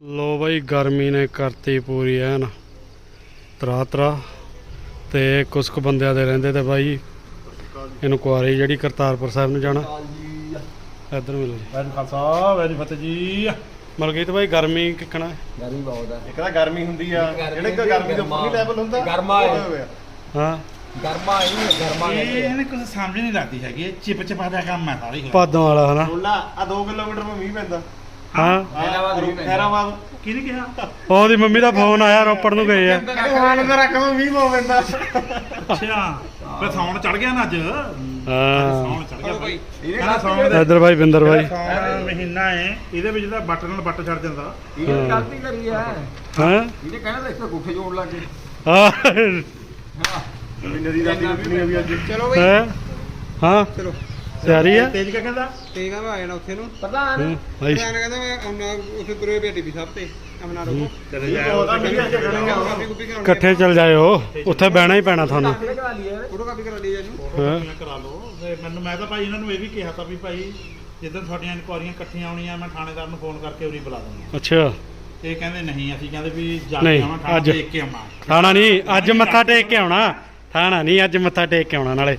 ਲੋ ਬਾਈ ਗਰਮੀ ਨੇ ਕਰਤੀ ਪੂਰੀ ਐਨ। ਤਰਾ ਤਰਾ ਤੇ ਕੁਝ ਕੁ ਬੰਦਿਆਂ ਦੇ ਰਹਿੰਦੇ ਤੇ ਬਾਈ ਇਨਕੁਆਰੀ ਜਿਹੜੀ ਕਰਤਾਰਪੁਰ ਸਾਹਿਬ ਨੂੰ ਜਾਣਾ। ਇੱਧਰ ਮਿਲੋ ਜੀ। ਵੈਰੀ ਖਾਲਸਾ ਵੈਰੀ ਫਤਿਹ ਜੀ। ਮਲਕੀਤ ਬਾਈ ਗਰਮੀ ਕਿੱਕਣਾ? ਗਰਮੀ ਬਹੁਤ ਹੈ ਇੱਕ ਤਾਂ ਗਰਮੀ ਹੁੰਦੀ ਆ। ਜਿਹੜੇ ਕਿ ਗਰਮੀ ਦਾ ਪੂਰੀ ਲੈਵਲ ਹੁੰਦਾ ਗਰਮਾ ਹੈ। ਗਰਮਾ ਹੀ ਹੈ, ਗਰਮਾ ਇਹ ਇਹਨੇ ਕੁਝ ਸਮਝ ਨਹੀਂ ਲੱਗਦੀ ਹੈਗੀ ਚਿਪ ਚਪਾ ਦਾ ਕੰਮ ਹੈ ਸਾਰੀ ਪਾਦੋਂ ਵਾਲਾ ਹਨਾ? ਆ 2 ਕਿਲੋਮੀਟਰ ਮੇ ਮੀਂਹ ਪੈਂਦਾ। ਹਾਂ। ਖੈਰਾਬਾਦ ਕਿਹਨੇ ਕਿਹਾ? ਉਹਦੀ ਮੰਮੀ ਦਾ ਫੋਨ ਆਇਆ ਰੋਪੜ ਨੂੰ ਗਏ ਆ। ਹਾਲ ਦਾ ਰੱਖ ਮੀਂਹ ਪਾ ਪੈਂਦਾ। ਅੱਛਾ ਫਿਰ ਸੌਣ ਚੜ ਗਿਆ ਨਾ ਅੱਜ? ਹਾਂ। ਸੌਣ ਚੜ ਗਿਆ ਭਾਈ ਇਹਨੇ ਕਹਿੰਦਾ ਸੌਣ ਦੇ ਇੱਧਰ ਬਾਈ ਬਿੰਦਰ ਬਾਈ। ਸੌਣ ਮਹੀਨਾ ਹੈ ਇਹਦੇ ਵਿੱਚ ਤਾਂ ਬੱਟ ਨਾਲ ਬੱਟ ਛੱਡ ਜਾਂਦਾ। ਇਹਨੇ ਗਲਤੀ ਕਰੀ ਹੈ ਹਾਂ। ਇਹਨੇ ਕਹਿਣਾ ਤਾਂ ਇੱਥੇ ਗੁੱਠੇ ਜੋੜ ਲੱਗੇ। ਹਾਂ। ਵੀ ਨਦੀ ਦਾ ਪੀਣੀ ਵੀ ਅੱਜ ਚਲੋ ਬਈ। ਹੈਂ? ਹਾਂ। ਚਲੋ। ਤਿਆਰੀ ਆ? ਤੇਜ ਕਿਆ ਕਹਿੰਦਾ? ਠੀਕ ਆ ਮੈਂ ਆ ਜਾਣਾ ਉੱਥੇ ਨੂੰ। ਪ੍ਰਧਾਨ। ਹੂੰ, ਬਾਈ ਮੈਂ ਕਹਿੰਦਾ ਮੈਂ ਆਉਣਾ ਉੱਥੇ ਤੁਰੇ ਪਏ ਟੀਵੀ ਸਾਹਿਬ ਤੇ ਅਮਨਾ ਰੋਕੋ ਚਲੇ ਇਕੱਠੇ ਜਾਇਓ। ਉੱਥੇ ਬਹਿਣਾ ਹੀ ਪੈਣਾ ਤੁਹਾਨੂੰ। ਕਰਾ ਫੋਟੋ ਕਾਪੀ ਕਰਾ ਲਈ ਇਹਨੂੰ ਹਾਂ। ਕਰਾ ਲਓ। ਤੇ ਮੈਨੂੰ ਮੈਂ ਤਾਂ ਭਾਈ ਇਹਨਾਂ ਨੂੰ ਇਹ ਵੀ ਕਿਹਾ ਤਾਂ ਵੀ ਭਾਈ ਜਿੱਦਾਂ ਤੁਹਾਡੀਆਂ ਇਨਕੁਆਰੀਆਂ ਇਕੱਠੀਆਂ ਆਉਣੀਆਂ ਮੈਂ ਥਾਣੇਦਾਰ ਨੂੰ ਫੋਨ ਕਰਕੇ ਉਰੀ ਬੁਲਾ ਦੂੰਗਾ ਅੱਛਾ। ਤੇ ਇਹ ਕਹਿੰਦੇ ਨਹੀਂ ਅਸੀਂ ਕਹਿੰਦੇ ਵੀ ਜਾ ਨਹੀਂ, ਕੇ ਆਵਾਂ ਥਾਣਾ ਅੱਜ- ਦੇਖ ਕੇ ਆਵਾਂ। ਥਾਣਾ ਨਹੀਂ ਅੱਜ ਮੱਥਾ ਟੇਕ ਕੇ ਆਉਣਾ। ਥਾਣਾ ਨਹੀਂ ਅੱਜ ਮੱਥਾ ਟੇਕ ਕੇ ਆਉਣਾ ਨਾਲੇ।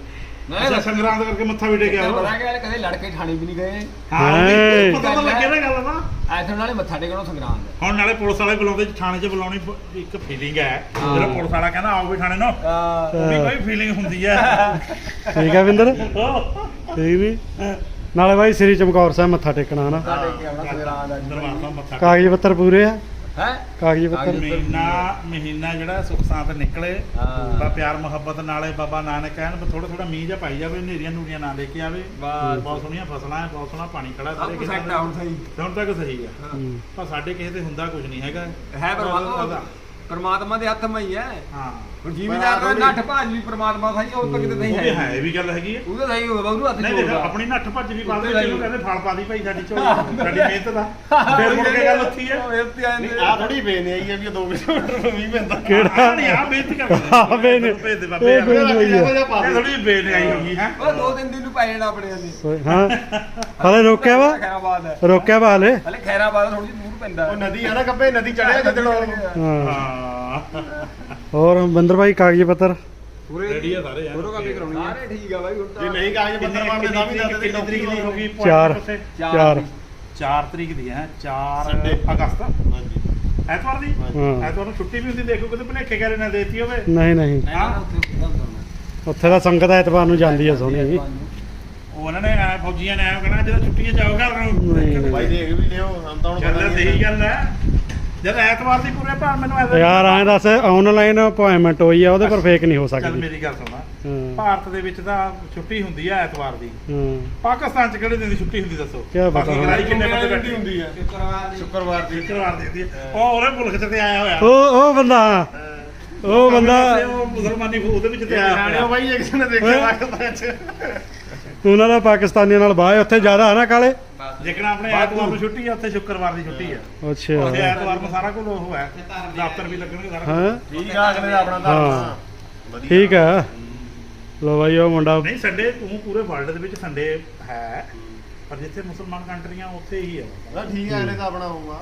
ਅੱਛਾ ਸੰਗਰਾਂਦ ਕਰਕੇ ਮੱਥਾ ਵੀ ਟੇਕਿਆ ਵਾ। ਪਤਾ ਕਿ ਕਦੇ ਲੜਕੇ ਥਾਣੇ ਵੀ ਨਹੀਂ ਗਏ। ਹਾਂ ਹੈਂ। ਵੀ ਪਤਾ ਤਾਂ ਲੱਗੇ ਨਾ ਗੱਲ ਨਾ ਐਥੇ ਨਾਲੇ ਮੱਥਾ ਟੇਕਣੋਂ ਸੰਗਰਾਮ ਦਾ ਹੁਣ ਨਾਲੇ ਪੁਲਿਸ ਵਾਲੇ ਬੁਲਾਉਂਦੇ ਥਾਣੇ 'ਚ ਬੁਲਾਉਣੀ ਇੱਕ ਫੀਲਿੰਗ ਹੈ। ਜਿਹੜਾ ਪੁਲਿਸ ਵਾਲਾ ਕਹਿੰਦਾ ਆਓ ਵੀ ਥਾਣੇ ਨੂੰ। ਉਹ ਵੀ ਕੋਈ ਫੀਲਿੰਗ ਹੁੰਦੀ ਹੈ। ਠੀਕ ਆ ਵਿੰਦਰ ਠੀਕ ਨਹੀਂ ਨਾਲੇ ਬਾਈ ਸ੍ਰੀ ਚਮਕੌਰ ਸਾਹਿਬ ਮੱਥਾ ਟੇਕਣਾ ਹਨਾ? ਦਾ ਕਾਗਜ਼ ਪੱਤਰ ਪੂਰੇ ਆ। ਹੈ? ਕਾਗਜ਼ ਪੱਤਰ। ਮਹੀਨਾ ਮਹੀਨਾ ਜਿਹੜਾ ਸੁਖ ਸਾਂਤ ਨਿਕਲੇ। ਬਾ ਪਿਆਰ ਮੁਹੱਬਤ ਨਾਲੇ ਬਾਬਾ ਨਾਨਕ ਕਹਿਣ ਥੋੜਾ ਥੋੜਾ ਮੀਂਹ ਜਿਹਾ ਪਾਈ ਜਾਵੇ ਨੇਰੀਆਂ ਨੂਰੀਆਂ ਨਾ ਲੈ ਕੇ ਆਵੇ। ਬਹੁਤ ਸੋਹਣੀਆਂ ਫਸਲਾਂ ਹੈ ਬਹੁਤ ਸੋਹਣਾ ਪਾਣੀ ਖੜਾ ਸਭ ਕੁਝ ਸੈੱਟ ਆਉਣ ਸਹੀ। ਹੁਣ ਤੱਕ ਸਹੀ ਹੈ। ਹੂੰ। ਪਰ ਸਾਡੇ ਕਿਸੇ ਤੇ ਹੁੰਦਾ ਕੁਝ ਨਹੀਂ ਹੈਗਾ। ਹੈ ਪਰਮਾਤਮਾ। ਦੇ ਹੱਥ ਮੈਂ ਹੀ ਹੈ। ਹਾਂ। ਹੁਣ ਜੀਵੀਦਾਰ ਦਾ ਨੱਠ ਭਾਜ ਵੀ ਪਰਮਾਤਮਾ ਸਹੀ ਉਹ ਤਾਂ ਕਿਤੇ ਨਹੀਂ ਉਹ ਵੀ ਹੈ ਹੈ ਇਹ ਵੀ ਗੱਲ ਹੈਗੀ ਹੈ ਉਹਦਾ ਸਹੀ ਹੋਵੇ ਉਹਨੂੰ ਹੱਥ ਨਹੀਂ ਦੇਖ ਜੋੜਦਾ ਆਪਣੀ ਨੱਠ ਭੱਜ ਵੀ ਪਾਦੇ ਉੱਤੇ ਜਿਹਨੂੰ ਕਹਿੰਦੇ ਫਲ ਪਾ ਦੀ ਭਾਈ ਸਾਡੀ ਝੋਲੀ ਸਾਡੀ ਮਿਹਨਤ ਦਾ। ਫਿਰ ਮੁੜ ਕੇ ਗੱਲ ਉੱਥੀ ਹੈ ਮਿਹਨਤੀ ਆ ਜਾਂਦੇ ਆ ਥੋੜੀ ਬੇਨਿਆਈ ਹੈ ਵੀ 2 ਕਿਲੋਮੀਟਰ ਮੀਂਹ ਪੈਂਦਾ। ਕਿਹੜਾ? ਨਹੀਂ ਆ ਬੇਇੱਜ਼ਤੀ ਕਰਦੇ ਹਾਂ, ਬੇਨੇ- ਭੇਜ ਦੇ ਬਾਬੇ ਇਹ ਹੈ। ਇਹ ਥੋੜੀ ਬੇਨਿਆਈ ਹੋ ਗਈ ਹੈ। ਉਹ ਦੋ ਤਿੰਨ ਦਿਨ ਨੂੰ ਪੈ ਜਾਣਾ ਆਪਣੇ ਅਸੀਂ ਹਾਂ। ਹਲੇ ਰੋਕਿਆ ਵਾ? ਖੈਰਾਬਾਦ ਹੈ। ਰੋਕਿਆ ਵਾ ਹਲੇ? ਹਲੇ ਖੈਰਾਬਾਦ ਥੋੜੀ ਜਿਹੀ ਦੂਰ ਪੈਂਦਾ। ਉਹ ਨਦੀ ਆ ਨਾ ਕੱਬੇ ਨਦੀ ਚੜਿਆ ਜਦੋਂ। ਹਾਂ। ਹਾਂ। ਹੋਰ ਬਿੰਦਰ ਬਾਈ ਕਾਗਜ਼ ਪੱਤਰ? ਪੂਰੇ ਰੈਡੀ ਆ ਸਾਰੇ ਫੋਟੋ ਕਾਪੀ ਕਰਾਉਣੀ ਹੈ ਸਾਰੇ ਠੀਕ ਆ ਬਾਈ ਹੁਣ ਜੇ ਤਾਂ ਨਹੀਂ ਕਾਗਜ਼ ਪੱਤਰ ਬਣਦੇ ਤਾਂ ਵੀ ਦੱਸ ਦੇ ਕਿੰਨੀ ਤਰੀਕ ਦੀ ਹੋ ਗਈ? ਚਾਰ। ਚਾਰ 4 ਤਰੀਕ। ਦੀ ਹੈ 4 Sunday। ਅਗਸਤ। ਹਾਂਜੀ। ਐਤਵਾਰ ਦੀ? ਹਾਂ। ਐਤਵਾਰ ਨੂੰ ਛੁੱਟੀ ਵੀ ਹੁੰਦੀ ਦੇਖੋ ਕਿਤੇ ਭਲੇਖੇ ਕਰੇ ਨਾ ਦੇਤੀ ਹੋਵੇ। ਨਹੀਂ ਨਹੀਂ। ਹਾਂ ਉੱਥੇ ਉੱਥੇ ਹੁੰਦਾ ਉੱਥੇ ਦਾ ਸੰਗਤ ਐਤਵਾਰ ਨੂੰ ਜਾਂਦੀ ਆ ਸੋਹਣੀ ਉਹ ਉਹਨਾਂ ਨੇ ਐਂ ਫੌਜੀਆਂ ਨੇ ਐਂ ਕਹਿਣਾ ਜਦੋਂ ਛੁੱਟੀਆਂ ਜਾਓਗਾ ਨਹੀਂ, ਨਹੀਂ। ਬਾਈ ਦੇਖ ਵੀ ਲਿਓ ਹਮ ਤਾਂ ਹੁਣ ਪਤਾ ਨਹੀਂ ਸਹੀ ਗੱਲ ਹੈ। ਜਦ ਐਤਵਾਰ ਦੀ ਪੂਰੇ ਭਾਰ ਮੈਨੂੰ ਐਤਵਾਰ ਯਾਰ ਐਂ ਦੱਸ ਆਨਲਾਈਨ ਅਪਾਇੰਟਮੈਂਟ ਹੋਈ ਆ ਉਹਦੇ ਪਰ ਫੇਕ ਨਹੀਂ ਹੋ ਚੱਲ ਸਕਦੀ। ਮੇਰੀ ਗੱਲ ਸੁਣਾ ਹਾਂ। ਭਾਰਤ ਦੇ ਵਿੱਚ ਤਾਂ ਛੁੱਟੀ ਹੁੰਦੀ ਹੈ ਐਤਵਾਰ ਦੀ। ਹਾਂ। ਪਾਕਿਸਤਾਨ ਚ ਕਿਹੜੇ ਦਿਨ ਦੀ ਛੁੱਟੀ ਹੁੰਦੀ ਦੱਸੋ? ਕਿਆ ਪਤਾ ਬਾਕੀ ਹੁਣ। ਲੜਾਈ ਕਿੰਨੇ ਬੰਦੇ ਬੈਠੇ? ਹੁੰਦੀ ਹੈ ਸ਼ੁੱਕਰਵਾਰ ਦੀ। ਸ਼ੁੱਕਰਵਾਰ ਦੀ। ਸ਼ੁੱਕਰਵਾਰ ਦੀ ਹੁੰਦੀ ਹੈ। ਉਹ ਉਹਦੇ ਮੁਲਕ ਚ ਤੇ ਆਇਆ ਹੋਇਆ। ਉਹ ਉਹ ਬੰਦਾ। ਉਹ ਬੰਦਾ ਉਹ ਮੁਸਲਮਾਨੀ ਉਹਦੇ ਵਿੱਚ ਤੇ ਆਇਆ ਜਾਣਿਓ ਹੋਇਆ ਬਾਈ ਇੱਕ ਨੇ ਦੇਖਿਆ ਪਾਕਿਸਤਾਨ ਚ। ਉਹਨਾਂ ਦਾ ਪਾਕਿਸਤਾਨੀਆਂ ਨਾਲ ਬਾਹ ਹੈ, ਉੱਥੇ ਜ਼ਿਆਦਾ ਹੈ ਨਾ ਕਾਲੇ। ਜਿਕਣਾ ਆਪਣੇ ਐਤਵਾਰ ਨੂੰ ਛੁੱਟੀ ਹੈ ਉੱਥੇ ਸ਼ੁੱਕਰਵਾਰ ਦੀ ਛੁੱਟੀ ਹੈ। ਉੱਥੇ ਅੱਛਾ ਐਤਵਾਰ ਨੂੰ ਸਾਰਾ ਕੁਝ ਉਹ ਹੈ। ਦਫ਼ਤਰ ਵੀ ਲੱਗਣਗੇ ਸਾਰਾ ਕੁਝ। ਹਾਂ ਠੀਕ ਆ ਅਗਲੇ ਦਾ ਆਪਣਾ ਹਾਂ। ਆ ਵਧੀਆ। ਠੀਕ ਆ। ਲੋ ਬਾਈ ਉਹ ਮੁੰਡਾ ਨਹੀਂ ਸੰਡੇ ਤੂੰ ਪੂਰੇ ਵਰਲਡ ਦੇ ਵਿੱਚ ਸੰਡੇ ਹੈ। ਪਰ ਜਿੱਥੇ ਮੁਸਲਮਾਨ ਕੰਟਰੀਆਂ ਉੱਥੇ ਹੀ ਹੈ ਨਾ ਠੀਕ ਆ ਅਗਲੇ ਦਾ ਆਪਣਾ ਹੋਊਗਾ।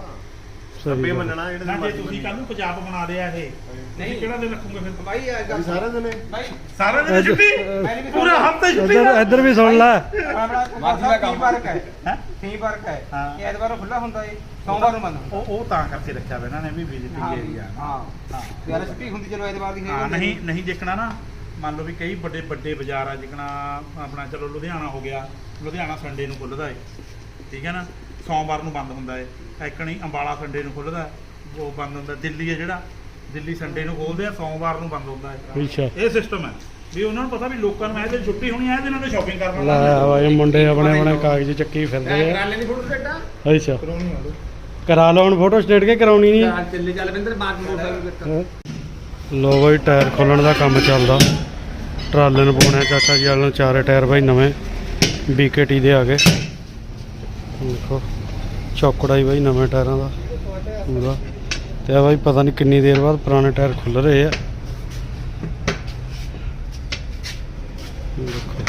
ਗੱਲ। ਮੰਨਣਾ ਜਿਹੜੇ ਨਾ ਜੇ ਤੁਸੀਂ ਕੱਲ ਨੂੰ ਪੰਜਾਬ ਬਣਾ ਦਿਆ ਇਹ ਨਹੀਂ। ਕਿਹੜਾ ਦਿਨ ਰੱਖੋਗੇ ਫਿਰ? ਬਾਈ ਆ ਵੀ ਸਾਰੇ ਦਿਨੇ ਬਾਈ। ਸਾਰਾ ਦਿਨ ਛੁੱਟੀ? ਪੂਰਾ ਹਫ਼ਤੇ ਛੁੱਟੀ ਇੱਧਰ ਵੀ ਸੁਣ ਲੈ। ਕੁਮਾਰ ਦਾ ਕੰਮ। ਹੈ? ਹੈਂ? ਕੀ ਫ਼ਰਕ ਹੈ। ਹਾਂ। ਕਿ ਐਤਵਾਰ ਨੂੰ ਖੁੱਲਾ ਹੁੰਦਾ ਏ ਸੋਮਵਾਰ ਨੂੰ ਬੰਦ ਹੁੰਦਾ। ਉਹ ਉਹ ਤਾਂ ਕਰਕੇ ਰੱਖਿਆ ਵਾ ਇਹਨਾਂ ਨੇ ਵੀ ਹਾਂ ਵਿਜ਼ਿਟਿੰਗ ਏਰੀਆ ਹਾਂ। ਹਾਂ। ਯਾਰ ਛੁੱਟੀ ਹੁੰਦੀ ਚਲੋ ਐਤਵਾਰ ਦੀ ਹਾਂ ਨਹੀਂ ਨਹੀਂ ਦੇਖਣਾ ਨਾ। ਮੰਨ ਲਓ ਵੀ ਕਈ ਵੱਡੇ ਵੱਡੇ ਬਾਜ਼ਾਰ ਆ ਜਿਕਣਾ ਆਪਣਾ ਚਲੋ ਲੁਧਿਆਣਾ ਹੋ ਗਿਆ। ਲੁਧਿਆਣਾ ਸੰਡੇ ਨੂੰ ਖੁੱਲਦਾ ਏ। ਠੀਕ ਹੈ ਨਾ? ਸੋਮਵਾਰ ਨੂੰ ਬੰਦ ਹੁੰਦਾ ਏ। ਐਕਣੀ ਅੰਬਾਲਾ ਸੰਡੇ ਨੂੰ ਖੁੱਲਦਾ ਹੈ, ਉਹ ਬੰਦ ਹੁੰਦਾ। ਦਿੱਲੀ ਹੈ ਜਿਹੜਾ। ਦਿੱਲੀ ਸੰਡੇ ਨੂੰ ਖੋਲਦੇ ਆ ਸੋਮਵਾਰ ਨੂੰ ਬੰਦ ਹੁੰਦਾ ਹੈ ਅੱਛਾ। ਇਹ ਸਿਸਟਮ ਹੈ। ਵੀ ਉਹਨਾਂ ਨੂੰ ਪਤਾ ਵੀ ਲੋਕਾਂ ਨੂੰ ਇਹ ਦਿਨ ਛੁੱਟੀ ਹੋਣੀ ਹੈ ਇਹ ਦਿਨਾਂ ਤੇ ਸ਼ਾਪਿੰਗ ਕਰਨਾ ਲੈ ਬਾਈ ਮੁੰਡੇ ਆਪਣੇ ਆਪਣੇ ਕਾਗਜ਼ ਚੱਕੀ ਫਿਰਦੇ ਆ। ਕਰਾਲੇ ਦੀ ਫੋਟੋ ਸੈੱਟਾ ਅੱਛਾ। ਕਰਾ ਲਓ ਹੁਣ ਫੋਟੋ ਸਟੇਟ ਕੇ ਕਰਾਉਣੀ ਨਹੀਂ। ਚੱਲੇ ਚੱਲ ਬਿੰਦਰ ਬਾਤ ਮੋਟਰਸਾਈਕਲ ਲੋ ਬਾਈ ਟਾਇਰ ਖੋਲਣ ਦਾ ਕੰਮ ਚੱਲਦਾ। ਟਰਾਲੇ ਨੂੰ ਪਾਉਣੇ ਆ ਚਾਚਾ ਜੀ ਵਾਲੇ ਨੂੰ ਚਾਰੇ ਟਾਇਰ ਬਾਈ ਨਵੇਂ। ਬੀਕੇਟੀ ਦੇ ਆ ਗਏ। ਦੇਖੋ ਚੌਕੜਾ ਹੀ ਬਾਈ ਨਵੇਂ ਟਾਇਰਾਂ ਦਾ। ਪੂਰਾ। ਤੇ ਆ ਬਾਈ ਪਤਾ ਨਹੀਂ ਕਿੰਨੀ ਦੇਰ ਬਾਅਦ ਪੁਰਾਣੇ ਟਾਇਰ ਖੁੱਲ ਰਹੇ ਆ ਦੇਖੋ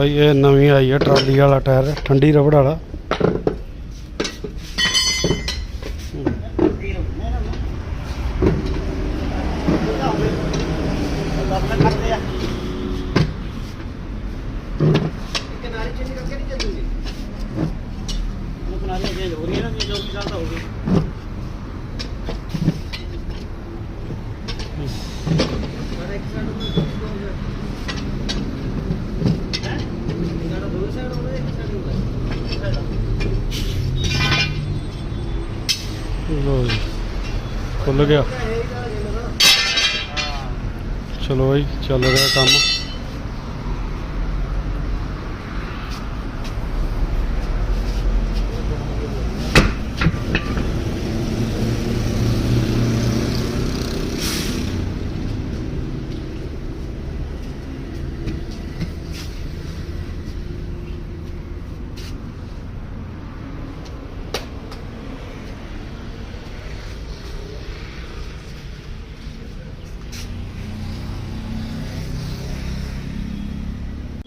ਬਾਈ ਇਹ ਨਵੀਂ ਆਈ ਹੈ ਟਰਾਲੀ ਵਾਲਾ ਟਾਇਰ ਠੰਡੀ ਰਬੜ ਵਾਲਾ। ਕਿਨਾਰੇ ਚੰਨੀ ਖੁੱਲ ਗਿਆ। ਚਲੋ ਬਾਈ ਚੱਲ ਰਿਹਾ ਕੰਮ।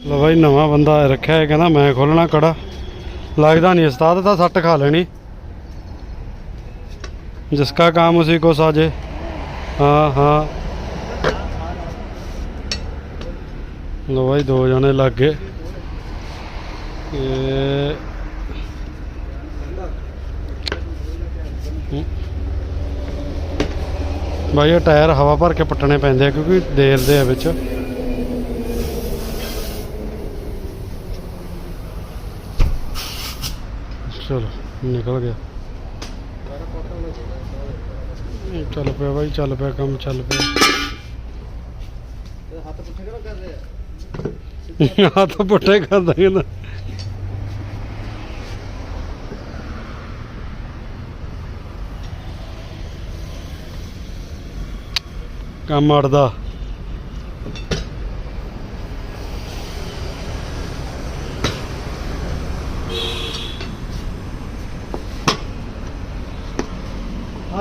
ਲੋ ਭਾਈ ਨਵਾਂ ਬੰਦਾ ਰੱਖਿਆ ਹੈ ਕਹਿੰਦਾ ਮੈਂ ਖੋਲਣਾ ਕੜਾ। ਲੱਗਦਾ ਨਹੀਂ, ਉਸਤਾਦ ਤਾਂ ਸੱਟ ਖਾ ਲੈਣੀ। ਜਿਸ ਦਾ ਕੰਮ ਉਸੇ ਕੋ ਸਾਜੇ ਹਾਂ ਹਾਂ। ਲੋ ਭਾਈ ਦੋ ਜਣੇ ਲੱਗ ਗਏ। ਭਾਈ ਇਹ ਟਾਇਰ ਹਵਾ ਭਰ ਕੇ ਪੱਟਣੇ ਪੈਂਦੇ ਆ, ਕਿਉਂਕਿ ਦੇਰ ਦੇ ਆ ਵਿੱਚ। ਚਲੋ, ਨਿਕਲ ਗਿਆ। ਚੱਲ ਪਿਆ ਬਾਈ, ਚੱਲ ਪਿਆ ਕੰਮ, ਚੱਲ ਪਿਆ। ਹੱਥ ਪੁੱਠੇ ਕਿਉਂ ਕਰ ਰਹੇ ਹੱਥ ਪੁੱਟੇ ਕਰਦਾ ਕਹਿੰਦਾ ਕੰਮ ਅੜਦਾ।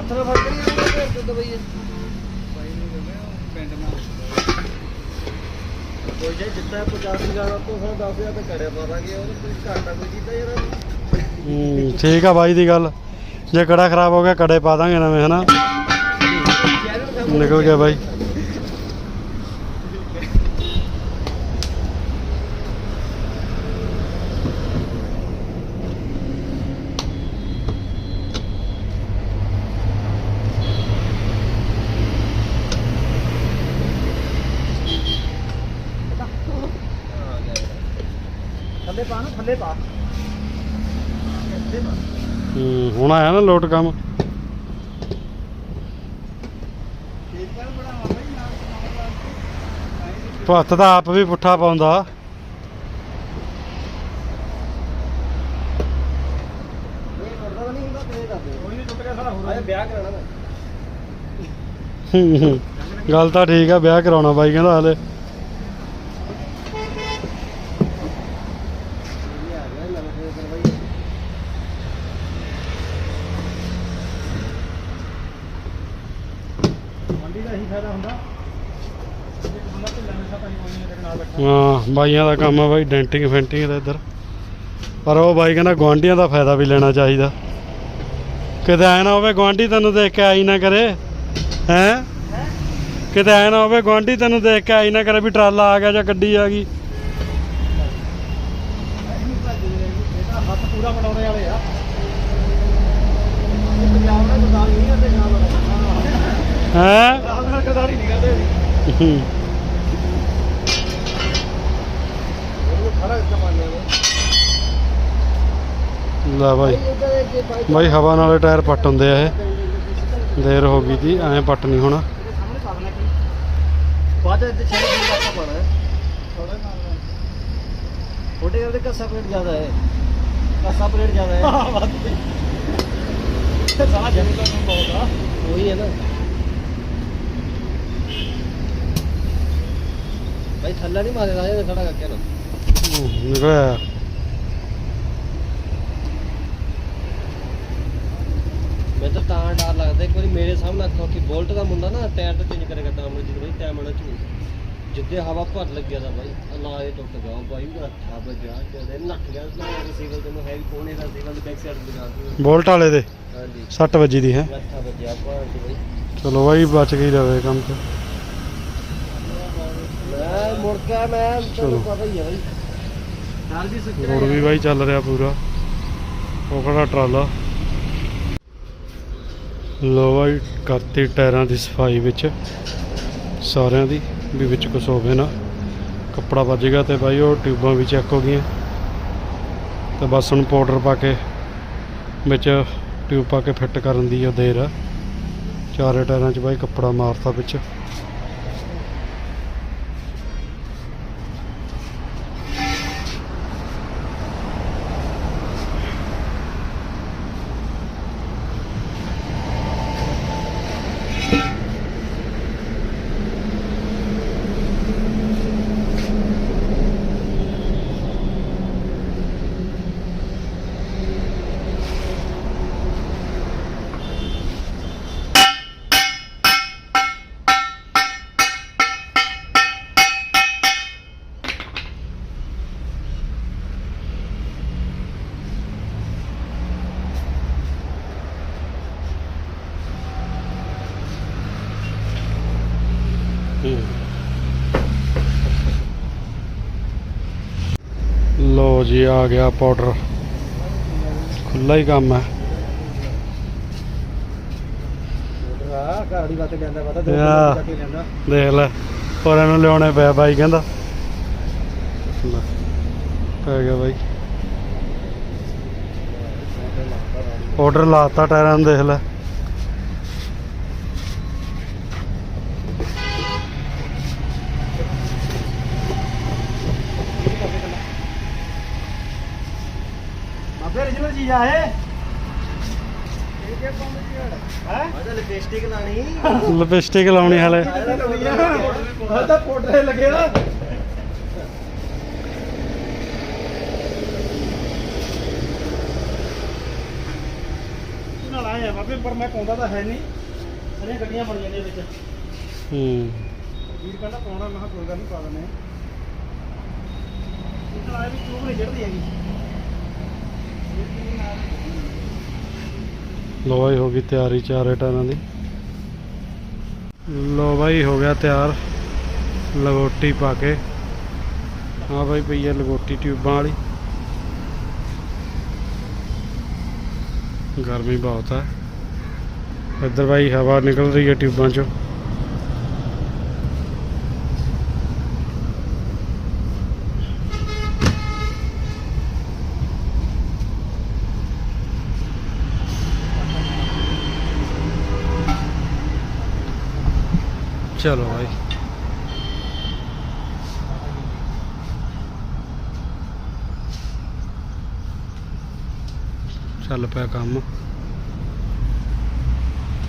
ਹੱਥ ਨਾਲ ਫੜ ਕੇ ਨਹੀਂ ਆਉਂਦੇ ਤੇ ਦਵਾਈ ਭਾਈ ਨੂੰ ਕਹਿੰਦੇ ਪਿੰਡ ਨਾਲ ਕੋਈ ਜੇ ਜਿੱਤਾ 50 ਜਾਣਾ ਤੋਂ ਫਿਰ 10000 ਤੇ ਕੜਿਆ ਪਾ ਦਾਂਗੇ ਉਹ ਕੋਈ ਘਾਟਾ ਕੋਈ ਕੀਤਾ ਯਾਰ। ਹੂੰ ਠੀਕ ਆ ਬਾਈ ਦੀ ਗੱਲ। ਜੇ ਕੜਾ ਖਰਾਬ ਹੋ ਗਿਆ ਕੜੇ ਪਾ ਦਾਂਗੇ ਨਵੇਂ ਹਨਾ? ਨਿਕਲ ਗਿਆ ਬਾਈ। ਥੱਲੇ ਪਾ ਨਾ ਥੱਲੇ ਪਾ। ਹੂੰ ਹੁਣ ਆਇਆ ਨਾ ਲੋਟ ਕੰਮ। ਭੱਤ ਤਾਂ ਆਪ ਵੀ ਪੁੱਠਾ ਪਾਉਂਦਾ। ਇਹ ਕਰਦਾ ਤਾਂ ਨਹੀਂ ਹੁੰਦਾ ਤੇ ਇਹ ਕਰਦੇ ਕੋਈ ਨਹੀਂ। ਟੁੱਟ ਗਿਆ ਸਾਰਾ ਹੋਰ ਵਿਆਹ ਕਰਾਣਾ ਮੈਂ ਹੂੰ, ਹੂੰ। ਗੱਲ ਤਾਂ ਠੀਕ ਆ ਵਿਆਹ ਕਰਾਉਣਾ ਬਾਈ ਕਹਿੰਦਾ ਹਲੇ ਇਹ ਆ ਗਿਆ ਨਵਾਂ ਤੇ ਕਰਵਾਈ ਮੰਡੀ ਦਾ ਹੀ ਫਾਇਦਾ ਹੁੰਦਾ ਇੱਕ ਬੰਦਾ ਢਿੱਲਾ ਨਸ਼ਾ ਪਾਈ ਕੋਈ ਨਹੀਂ ਤੇ ਨਾਲ ਬੈਠਾ ਹਾਂ ਬਾਈਆਂ ਦਾ ਕੰਮ ਆ ਬਾਈ ਡੈਂਟਿੰਗ ਫੈਂਟਿੰਗ ਦਾ ਇੱਧਰ। ਪਰ ਉਹ ਬਾਈ ਕਹਿੰਦਾ ਗੁਆਂਢੀਆਂ ਦਾ ਫਾਇਦਾ ਵੀ ਲੈਣਾ ਚਾਹੀਦਾ। ਕਿਤੇ ਐ ਨਾ ਹੋਵੇ ਗੁਆਂਢੀ ਤੈਨੂੰ ਦੇਖ ਕੇ ਆਈ ਨਾ ਕਰੇ ਹੈ? ਕਿਤੇ ਐ ਨਾ ਹੋਵੇ ਗੁਆਂਢੀ ਤੈਨੂੰ ਦੇਖ ਕੇ ਆਈ ਨਾ ਕਰੇ ਵੀ ਟਰਾਲਾ ਆ ਗਿਆ ਜਾਂ ਗੱਡੀ ਆ ਗਈ। ਪੂਰਾ ਬਣਾਉਣੇ ਵਾਲੇ ਆ ਪੰਜਾਬ ਦਾ ਗੁਰਦਾਰੀ ਨਹੀਂ ਕਰਦੇ ਹੈ? ਰਾਤ ਨਾਲ ਗੁਰਦਾਰੀ ਨਹੀਂ ਕਰਦੇ। ਉਹ ਖਰਾ ਜ਼ਮਾਨੇ ਵਿੱਚ ਲੈ ਜੇ ਬਾਈ। ਬਾਈ ਹਵਾ ਨਾਲੇ ਟਾਇਰ ਪੱਟ ਹੁੰਦੇ ਆ ਇਹ। ਦੇਰ ਹੋ ਗਈ ਤੀ ਐਂ ਪੱਟ ਨਹੀਂ ਹੋਣਾ। ਬਾਅਦ ਵਿੱਚ ਛੇ ਦਿਨ ਦਾ ਪਾਣਾ ਹੈ। ਥੋੜਾ ਨਾਲ ਛੋਟੇ ਉਹਦੇ ਕੱਸਾ ਪਲੇਟ ਜ਼ਿਆਦਾ ਹੈ। ਕੱਸਾ ਪਲੇਟ ਜ਼ਿਆਦਾ ਹੈ। ਹਾਂ ਬਾਤ ਸਾਰਾ ਜਮੀ ਦਾ ਕੰਮ ਬਹੁਤ ਆ। ਉਹੀ ਹੈ ਨਾ। ਭਾਈ ਥੱਲਾ ਨਹੀਂ ਮਾਰੇਗਾ ਇਹ ਖੜਾ ਕਰਕੇ ਨਾ ਹੂੰ, ਨਿਕਲਿਆ ਮੈਨੂੰ ਤਾਂ ਤਾਂ ਡਰ ਲੱਗਦਾ ਇੱਕ ਵਾਰੀ ਮੇਰੇ ਸਾਹਮਣੇ ਆਖੋ ਕਿ ਬੋਲਟ ਦਾ ਮੁੰਡਾ ਨਾ ਟਾਇਰ ਤੇ ਚੇਂਜ ਕਰੇਗਾ ਤਾਂ ਮੈਨੂੰ ਜਦੋਂ ਬਈ ਟਾਈਮ ਆਣਾ ਝੂਠ ਜਿੱਦੇ ਹਵਾ ਭਰ ਲੱਗਿਆ ਤਾਂ ਬਾਈ ਅੱਲਾ ਇਹ ਟੁੱਟ ਗਿਆ ਬਾਈ ਅੱਠਾ ਵਜਾ ਜਦੇ ਨੱਠ ਗਿਆ ਨਾ ਰਿਸੀਵਰ ਤੇ ਮੈਂ ਹੈ ਵੀ ਕੋਨੇ ਦਾ ਸੀਵਰ ਦੇ ਬੈਕ ਸਾਈਡ ਲਗਾ ਦਿੱਤੀ ਬੋਲਟ ਵਾਲੇ ਦੇ? ਹਾਂਜੀ। 60 ਵਜੇ ਦੀ ਹੈ? ਅੱਠਾ ਵਜਾ ਭਰ ਬਾਈ। ਚਲੋ ਬਾਈ ਬਚ ਗਈ ਰਵੇ ਕੰਮ ਤੇ। ਮੈਂ ਮੁੜ ਕੇ ਮੈਂ। ਤੁਹਾਨੂੰ ਪਤਾ ਹੀ ਹੈ ਬਾਈ। ਰੋਡ ਵੀ ਬਾਈ ਚੱਲ ਰਿਹਾ ਪੂਰਾ। ਉਹ ਖੜਾ ਟਰਾਲਾ। ਲੋ ਬਾਈ ਕਰਤੀ ਟਾਇਰਾਂ ਦੀ ਸਫ਼ਾਈ ਵਿੱਚ। ਸਾਰਿਆਂ ਦੀ ਵੀ ਵਿੱਚ ਕੁਛ ਹੋਵੇ ਨਾ। ਕੱਪੜਾ ਵੱਜ ਗਿਆ ਤੇ ਬਾਈ ਉਹ ਟਿਊਬਾਂ ਵੀ ਚੈੱਕ ਹੋ ਗਈਆਂ। ਤੇ ਬਸ ਹੁਣ ਪਾਊਡਰ ਪਾ ਕੇ ਵਿੱਚ ਟਿਊਬ ਪਾ ਕੇ ਫਿੱਟ ਕਰਨ ਦੀ ਉਹ ਦੇਰ। ਆ ਚਾਰੇ ਟਾਇਰਾਂ 'ਚ ਬਾਈ ਕੱਪੜਾ ਮਾਰਤਾ ਵਿੱਚ। ਲੋ ਜੀ ਆ ਗਿਆ ਪਾਊਡਰ ਖੁੱਲਾ ਹੀ ਕੰਮ ਹੈ। ਦੇਖ ਲੈ ਪਰ ਇਹਨੂੰ ਲਿਆਉਣੇ ਪਿਆ ਬਾਈ ਕਹਿੰਦਾ। ਪੈ ਗਿਆ ਬਾਈ। ਆਰਡਰ ਲਾਤਾ ਟਾਇਰਾਂ ਨੂੰ ਦੇਖ ਲੈ ਬਾਬੇ ਰਿਜਨਲ ਚੀਜ਼ ਆ ਇਹ? ਲਿਪਸਟਿਕ ਲਾਣੀ ਲਿਪਸਟਿਕ ਲਾਉਣੀ ਹਾਲੇ। ਹਾਂ ਤਾਂ ਪੋਟਰੇ ਲੱਗੇ ਨਾ। ਨਾਲ ਆਏ ਆ ਬਾਬੇ ਪਰ ਮੈਂ ਪਾਉਂਦਾ ਤਾਂ ਹੈ ਨਹੀਂ। ਸਾਰੀਆਂ ਗੱਡੀਆਂ ਬਣ ਜਾਂਦੀਆਂ ਵਿੱਚ। ਹੂੰ। ਵੀਰ ਕਹਿੰਦਾ ਪਾਉਣਾ ਮੈਂ ਕਿਹਾ ਕੋਈ ਗੱਲ ਨਹੀਂ ਪਾ ਦਿੰਦੇ ਇਹ ਨਾਲ ਆਏ ਵੀ ਚੂਬ ਨਹੀਂ ਚੜਦੀ ਹੈਗੀ। ਲੋ ਬਾਈ, ਹੋ ਗਈ ਤਿਆਰੀ ਚਾਰੇ ਟਾਇਰਾਂ ਦੀ। ਲੋ ਬਾਈ, ਹੋ ਗਿਆ ਤਿਆਰ। ਲਗੋਟੀ ਪਾ ਕੇ। ਹਾਂ ਬਾਈ, ਪਈ ਹੈ ਲਗੋਟੀ ਟਿਊਬਾਂ ਵਾਲੀ। ਗਰਮੀ ਬਹੁਤ ਹੈ ਇੱਧਰ ਬਾਈ ਹਵਾ ਨਿਕਲ ਰਹੀ ਹੈ ਟਿਊਬਾਂ ਚੋਂ। ਚਲੋ ਭਾਈ ਚੱਲ ਪਿਆ ਕੰਮ।